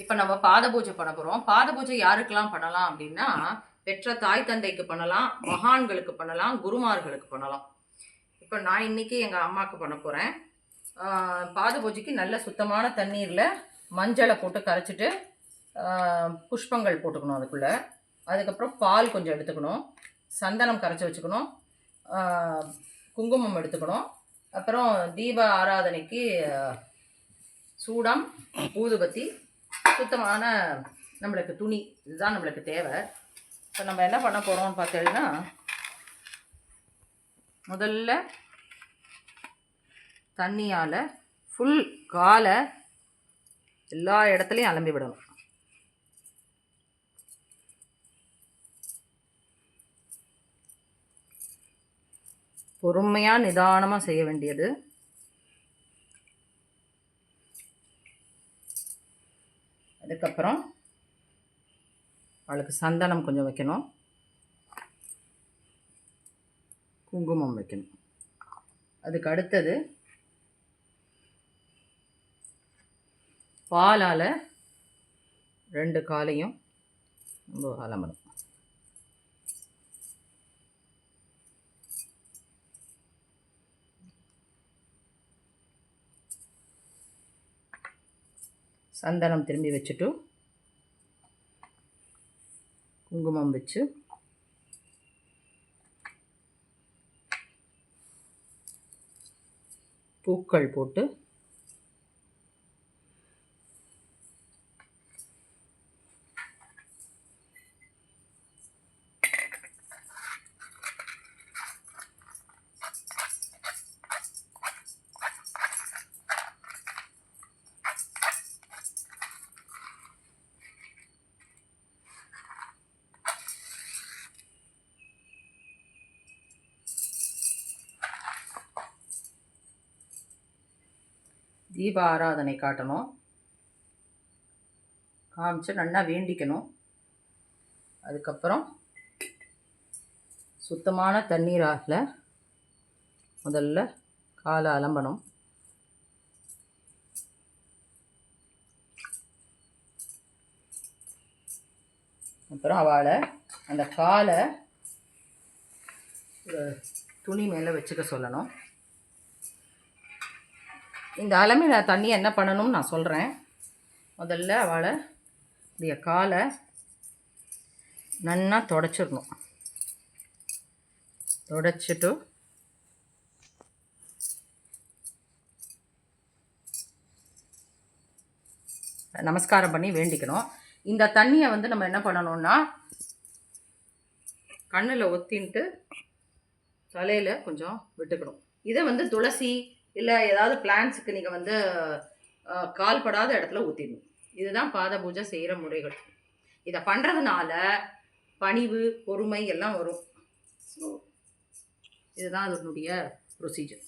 இப்போ நம்ம பாத பூஜை பண்ண போகிறோம் பாத பூஜை யாருக்கெல்லாம் பண்ணலாம் அப்படின்னா பெற்ற தாய் தந்தைக்கு பண்ணலாம் மகான்களுக்கு பண்ணலாம் குருமார்களுக்கு பண்ணலாம். இப்போ நான் இன்னைக்கு எங்கள் அம்மாவுக்கு பண்ண போகிறேன் பாத பூஜைக்கு நல்ல சுத்தமான தண்ணீரில் மஞ்சளை போட்டு கரைச்சிட்டு புஷ்பங்கள் போட்டுக்கணும் அதுக்குள்ளே. அதுக்கப்புறம் பால் கொஞ்சம் எடுத்துக்கணும். சந்தனம் கரைச்சி வச்சுக்கணும். குங்குமம் எடுத்துக்கணும். அப்புறம் தீப ஆராதனைக்கு சூடம் ஊதுபத்தி சுத்தமான நம்மளுக்கு துணி இதுதான் நம்மளுக்கு தேவை. இப்போ நம்ம என்ன பண்ண போகிறோம்னு பார்த்தீங்கன்னா முதல்ல தண்ணியால் ஃபுல் காலை எல்லா இடத்துலையும் அலம்பி விடணும். பொறுமையாக நிதானமாக செய்ய வேண்டியது. அதுக்கப்புறம் அவளுக்கு சந்தனம் கொஞ்சம் வைக்கணும். குங்குமம் வைக்கணும். அதுக்கு அடுத்தது பாலால் ரெண்டு காலையும் ரொம்ப அலம்பணும். சந்தனம் திரும்பி வச்சுட்டு குங்குமம் வச்சு பூக்கள் போட்டு தீப ஆராதனை காட்டணும். காமிச்சு நல்லா வேண்டிக்கணும். அதுக்கப்புறம் சுத்தமான தண்ணீரால் முதல்ல காலை அலம்பணும். அப்புறம் அவளை அந்த காலை துணி மேலே வச்சுக்க சொல்லணும். இந்த அலமின தண்ணியை என்ன பண்ணணும்னு நான் சொல்கிறேன் முதல்ல அவளை இப்படிய காலை நன்னா தொடச்சிடணும். தொடச்சிட்டு நமஸ்காரம் பண்ணி வேண்டிக்கணும். இந்த தண்ணியை வந்து நம்ம என்ன பண்ணணும்னா கண்ணில் ஒத்தின்ட்டு தலையில் கொஞ்சம் விட்டுக்கணும். இதை வந்து துளசி இல்லை ஏதாவது பிளான்ஸுக்கு நீங்கள் வந்து கால்படாத கால் படாத இடத்துல ஊற்றிடணும் இதுதான் பாத பூஜை செய்கிற முறைகள். இதை பண்ணுறதுனால பணிவு பொறுமை எல்லாம் வரும். ஸோ இதுதான் அதனுடைய ப்ரொசீஜர்